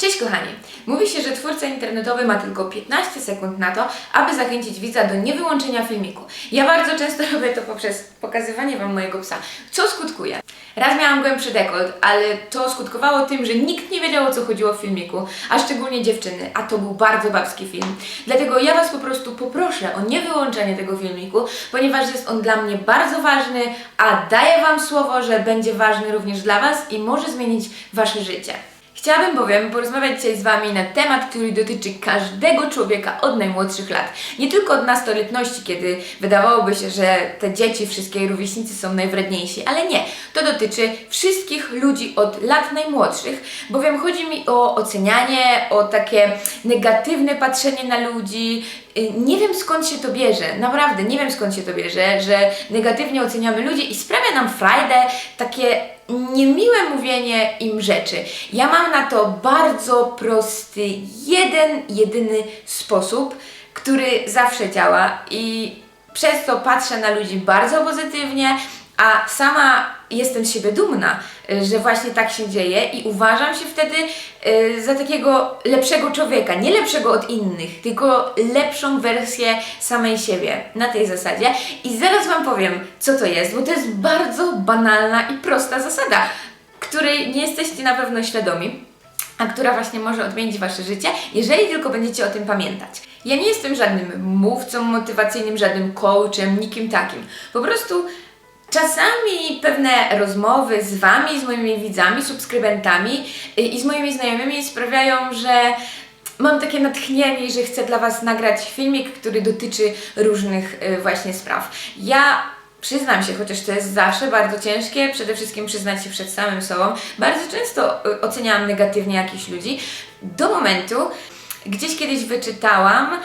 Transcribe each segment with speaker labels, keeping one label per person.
Speaker 1: Cześć kochani! Mówi się, że twórca internetowy ma tylko 15 sekund na to, aby zachęcić widza do niewyłączenia filmiku. Ja bardzo często robię to poprzez pokazywanie Wam mojego psa, co skutkuje. Raz miałam głębszy dekolt, ale to skutkowało tym, że nikt nie wiedział o co chodziło w filmiku, a szczególnie dziewczyny, a to był bardzo babski film. Dlatego ja Was po prostu poproszę o niewyłączenie tego filmiku, ponieważ jest on dla mnie bardzo ważny, a daję Wam słowo, że będzie ważny również dla Was i może zmienić Wasze życie. Chciałabym bowiem porozmawiać dzisiaj z Wami na temat, który dotyczy każdego człowieka od najmłodszych lat. Nie tylko od nastoletności, kiedy wydawałoby się, że te dzieci, wszystkie rówieśnicy są najwredniejsi, ale nie. To dotyczy wszystkich ludzi od lat najmłodszych, bowiem chodzi mi o ocenianie, o takie negatywne patrzenie na ludzi. Y, Nie wiem skąd się to bierze, naprawdę nie wiem skąd się to bierze, że negatywnie oceniamy ludzi i sprawia nam frajdę takie niemiłe mówienie im rzeczy. Ja mam na to bardzo prosty, jeden, jedyny sposób, który zawsze działa i przez to patrzę na ludzi bardzo pozytywnie, a sama jestem z siebie dumna, y, że właśnie tak się dzieje i uważam się wtedy y, za takiego lepszego człowieka. Nie lepszego od innych, tylko lepszą wersję samej siebie na tej zasadzie. I zaraz Wam powiem, co to jest, bo to jest bardzo banalna i prosta zasada, której nie jesteście na pewno świadomi a która właśnie może odmienić Wasze życie, jeżeli tylko będziecie o tym pamiętać. Ja nie jestem żadnym mówcą motywacyjnym, żadnym coachem, nikim takim. Po prostu czasami pewne rozmowy z Wami, z moimi widzami, subskrybentami y, i z moimi znajomymi sprawiają, że mam takie natchnienie, że chcę dla Was nagrać filmik, który dotyczy różnych y, właśnie spraw. Ja przyznam się, chociaż to jest zawsze bardzo ciężkie, przede wszystkim przyznać się przed samym sobą, bardzo często y, oceniałam negatywnie jakichś ludzi, do momentu, gdzieś kiedyś wyczytałam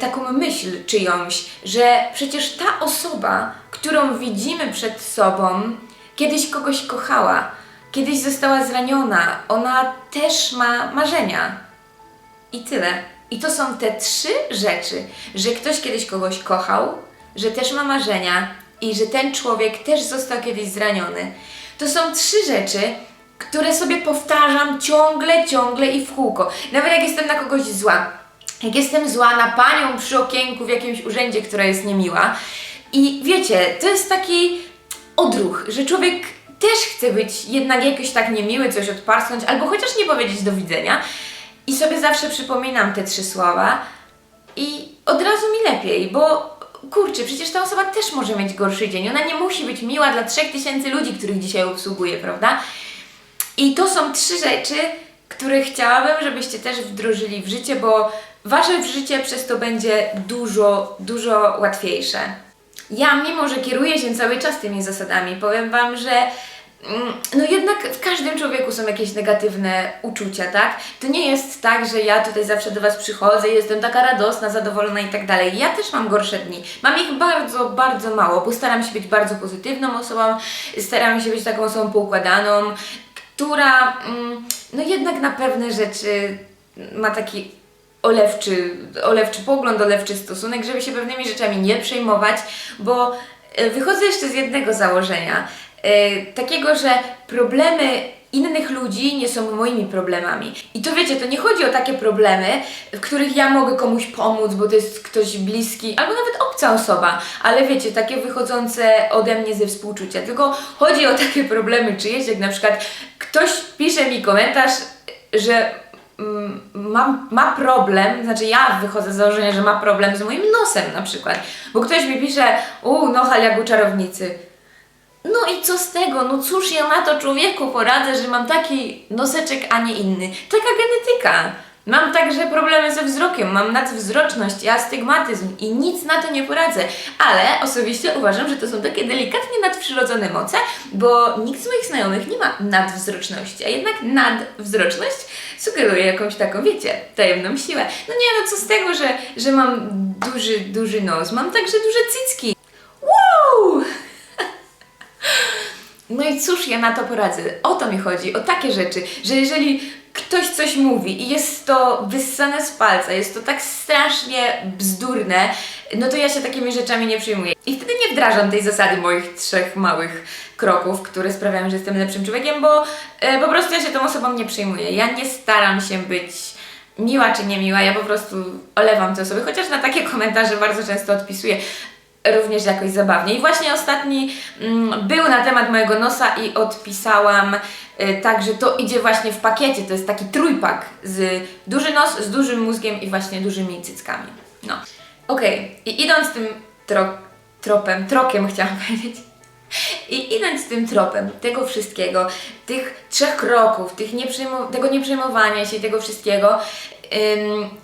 Speaker 1: taką myśl czyjąś, że przecież ta osoba, którą widzimy przed sobą, kiedyś kogoś kochała, kiedyś została zraniona, ona też ma marzenia. I tyle. I to są te trzy rzeczy, że ktoś kiedyś kogoś kochał, że też ma marzenia i że ten człowiek też został kiedyś zraniony. To są trzy rzeczy, które sobie powtarzam ciągle, ciągle i w kółko. Nawet jak jestem na kogoś zła. Jak jestem zła na panią przy okienku w jakimś urzędzie, która jest niemiła. I wiecie, to jest taki odruch, że człowiek też chce być jednak jakoś tak niemiły, coś odparsnąć, albo chociaż nie powiedzieć do widzenia. I sobie zawsze przypominam te trzy słowa i od razu mi lepiej, bo kurczę, przecież ta osoba też może mieć gorszy dzień. Ona nie musi być miła dla trzech tysięcy ludzi, których dzisiaj obsługuje, prawda? I to są trzy rzeczy, które chciałabym, żebyście też wdrożyli w życie, bo wasze życie przez to będzie dużo, dużo łatwiejsze. Ja, mimo że kieruję się cały czas tymi zasadami, powiem Wam, że mm, no jednak w każdym człowieku są jakieś negatywne uczucia, tak? To nie jest tak, że ja tutaj zawsze do Was przychodzę jestem taka radosna, zadowolona i tak dalej. Ja też mam gorsze dni. Mam ich bardzo, bardzo mało, bo staram się być bardzo pozytywną osobą, staram się być taką osobą poukładaną, która mm, no jednak na pewne rzeczy ma taki olewczy, olewczy pogląd, olewczy stosunek, żeby się pewnymi rzeczami nie przejmować, bo e, wychodzę jeszcze z jednego założenia, e, takiego, że problemy innych ludzi nie są moimi problemami. I to wiecie, to nie chodzi o takie problemy, w których ja mogę komuś pomóc, bo to jest ktoś bliski, albo nawet obca osoba, ale wiecie, takie wychodzące ode mnie ze współczucia. Tylko chodzi o takie problemy czyjeś, jak na przykład ktoś pisze mi komentarz, że mm, mam, ma problem, znaczy ja wychodzę z założenia, że ma problem z moim nosem na przykład, bo ktoś mi pisze, u, nohal jak u czarownicy. No i co z tego? No cóż ja na to człowieku poradzę, że mam taki noseczek, a nie inny. Taka genetyka. Mam także problemy ze wzrokiem, mam nadwzroczność i astygmatyzm i nic na to nie poradzę. Ale osobiście uważam, że to są takie delikatnie nadprzyrodzone moce, bo nikt z moich znajomych nie ma nadwzroczności, a jednak nadwzroczność sugeruje jakąś taką, wiecie, tajemną siłę. No nie, no co z tego, że, że mam duży, duży nos, mam także duże cycki. Wow! No i cóż ja na to poradzę? O to mi chodzi, o takie rzeczy, że jeżeli ktoś coś mówi i jest to wyssane z palca, jest to tak strasznie bzdurne, no to ja się takimi rzeczami nie przyjmuję. I wtedy nie wdrażam tej zasady moich trzech małych kroków, które sprawiają, że jestem lepszym człowiekiem, bo e, po prostu ja się tą osobą nie przyjmuję. Ja nie staram się być miła czy niemiła, ja po prostu olewam te osoby, chociaż na takie komentarze bardzo często odpisuję również jakoś zabawnie. I właśnie ostatni mm, był na temat mojego nosa i odpisałam y, tak, że to idzie właśnie w pakiecie, to jest taki trójpak z duży nos, z dużym mózgiem i właśnie dużymi cyckami. No. Okej, i idąc tym tro tropem, trokiem chciałam powiedzieć, i idąc tym tropem tego wszystkiego, tych trzech kroków, tych nieprzejmu- tego nieprzejmowania się, tego wszystkiego,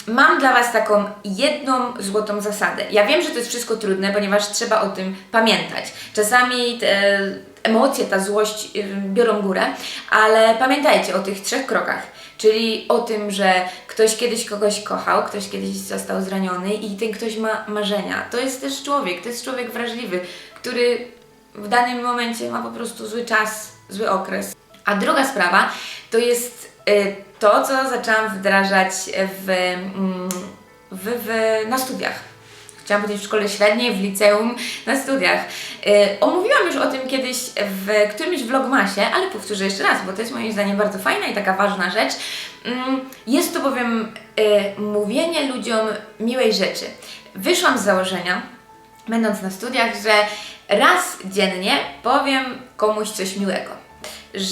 Speaker 1: mam dla Was taką jedną złotą zasadę. Ja wiem, że to jest wszystko trudne, ponieważ trzeba o tym pamiętać. Czasami te emocje, ta złość biorą górę, ale pamiętajcie o tych trzech krokach. Czyli o tym, że ktoś kiedyś kogoś kochał, ktoś kiedyś został zraniony i ten ktoś ma marzenia. To jest też człowiek, to jest człowiek wrażliwy, który w danym momencie ma po prostu zły czas, zły okres. A druga sprawa to jest y, to, co zaczęłam wdrażać w, mm, w, w, na studiach. Chciałam powiedzieć w szkole średniej, w liceum, na studiach. Y, omówiłam już o tym kiedyś w którymś vlogmasie, ale powtórzę jeszcze raz, bo to jest moim zdaniem bardzo fajna i taka ważna rzecz. Mm, jest to bowiem y, mówienie ludziom miłej rzeczy. Wyszłam z założenia, będąc na studiach, że raz dziennie powiem komuś coś miłego.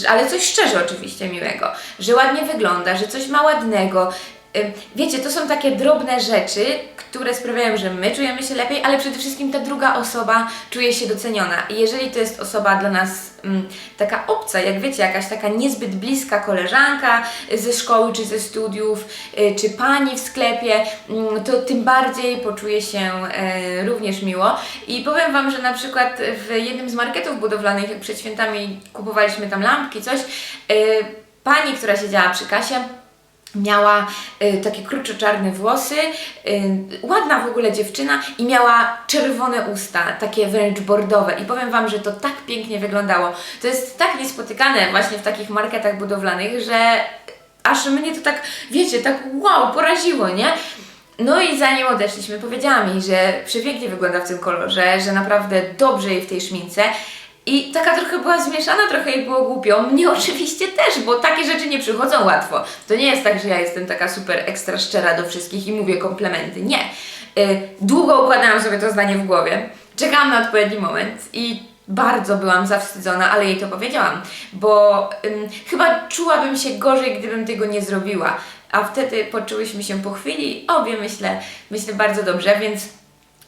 Speaker 1: Ale coś szczerze oczywiście miłego, że ładnie wygląda, że coś ma ładnego. Ym, Wiecie, to są takie drobne rzeczy, które sprawiają, że my czujemy się lepiej, ale przede wszystkim ta druga osoba czuje się doceniona. I jeżeli to jest osoba dla nas mm, taka obca, jak wiecie, jakaś taka niezbyt bliska koleżanka ze szkoły czy ze studiów, y, czy pani w sklepie, mm, to tym bardziej poczuje się e, również miło. I powiem Wam, że na przykład w jednym z marketów budowlanych, przed świętami kupowaliśmy tam lampki, coś, y, pani, która siedziała przy kasie, Miała y, takie kruczo-czarne włosy, y, ładna w ogóle dziewczyna i miała czerwone usta, takie wręcz bordowe. I powiem Wam, że to tak pięknie wyglądało. To jest tak niespotykane właśnie w takich marketach budowlanych, że aż mnie to tak, wiecie, tak wow, poraziło, nie? No i zanim odeszliśmy, powiedziałam jej, że przepięknie wygląda w tym kolorze, że naprawdę dobrze jej w tej szmince. I taka trochę była zmieszana, trochę jej było głupio. Mnie oczywiście też, bo takie rzeczy nie przychodzą łatwo. To nie jest tak, że ja jestem taka super ekstra szczera do wszystkich i mówię komplementy. Nie. Y, Długo układałam sobie to zdanie w głowie. Czekałam na odpowiedni moment i bardzo byłam zawstydzona, ale jej to powiedziałam, bo ym, chyba czułabym się gorzej, gdybym tego nie zrobiła. A wtedy poczułyśmy się po chwili, obie myślę, myślę bardzo dobrze, więc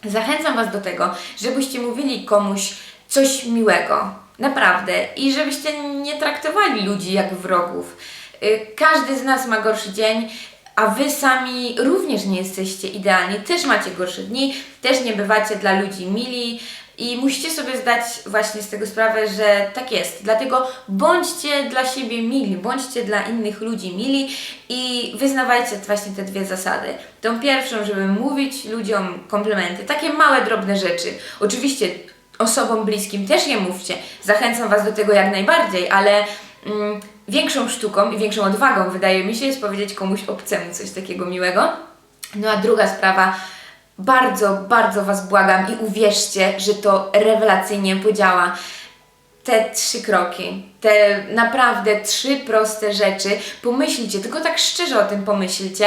Speaker 1: Zachęcam Was do tego, żebyście mówili komuś coś miłego, naprawdę, i żebyście nie traktowali ludzi jak wrogów. Y, Każdy z nas ma gorszy dzień, a Wy sami również nie jesteście idealni, też macie gorsze dni, też nie bywacie dla ludzi mili. I musicie sobie zdać właśnie z tego sprawę, że tak jest. Dlatego bądźcie dla siebie mili, bądźcie dla innych ludzi mili i wyznawajcie właśnie te dwie zasady. Tą pierwszą, żeby mówić ludziom komplementy, takie małe, drobne rzeczy. Oczywiście osobom bliskim też je mówcie. Zachęcam Was do tego jak najbardziej, ale mm, większą sztuką i większą odwagą, wydaje mi się, jest powiedzieć komuś obcemu coś takiego miłego. No a druga sprawa, bardzo, bardzo Was błagam i uwierzcie, że to rewelacyjnie podziała. Te trzy kroki, te naprawdę trzy proste rzeczy, pomyślcie, tylko tak szczerze o tym pomyślcie,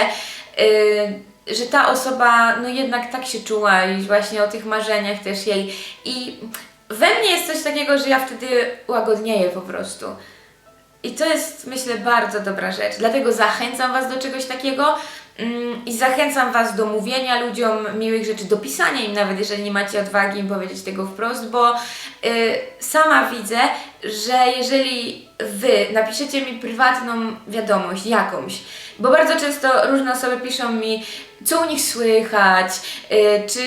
Speaker 1: yy, że ta osoba no jednak tak się czuła i właśnie o tych marzeniach też jej. I we mnie jest coś takiego, że ja wtedy łagodnieję po prostu. I to jest, myślę, bardzo dobra rzecz. Dlatego zachęcam Was do czegoś takiego mm, i zachęcam Was do mówienia ludziom miłych rzeczy, do pisania im nawet, jeżeli nie macie odwagi im powiedzieć tego wprost, bo y, sama widzę, że jeżeli Wy napiszecie mi prywatną wiadomość jakąś, bo bardzo często różne osoby piszą mi, co u nich słychać, y, czy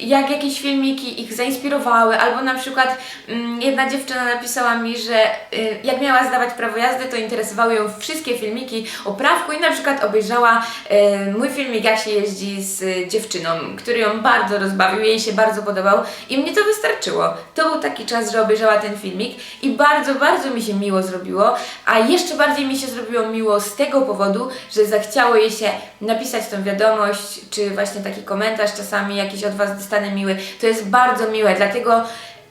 Speaker 1: jak jakieś filmiki ich zainspirowały, albo na przykład mm, jedna dziewczyna napisała mi, że y, jak miała zdawać prawo jazdy, to interesowały ją wszystkie filmiki o prawku i na przykład obejrzała y, mój filmik, jak się jeździ z dziewczyną, który ją bardzo rozbawił, jej się bardzo podobał i mnie to wystarczyło. To był taki czas, że obejrzała ten filmik i bardzo, bardzo mi się miło zrobiło, a jeszcze bardziej mi się zrobiło miło z tego powodu, że zachciało jej się napisać tą wiadomość, czy właśnie taki komentarz czasami jakiś od Was dostanę miły. To jest bardzo miłe, dlatego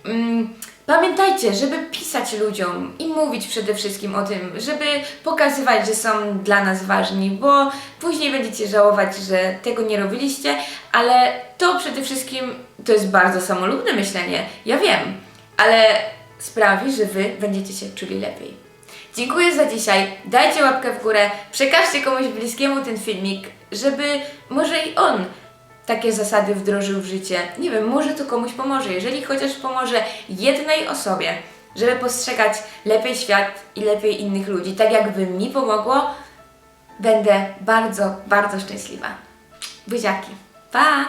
Speaker 1: mm, pamiętajcie, żeby pisać ludziom i mówić przede wszystkim o tym, żeby pokazywać, że są dla nas ważni, bo później będziecie żałować, że tego nie robiliście, ale to przede wszystkim to jest bardzo samolubne myślenie, ja wiem, ale sprawi, że Wy będziecie się czuli lepiej. Dziękuję za dzisiaj. Dajcie łapkę w górę, przekażcie komuś bliskiemu ten filmik, żeby może i on takie zasady wdrożył w życie. Nie wiem, może to komuś pomoże. Jeżeli chociaż pomoże jednej osobie, żeby postrzegać lepiej świat i lepiej innych ludzi, tak jakby mi pomogło, będę bardzo, bardzo szczęśliwa. Buziaki. Pa!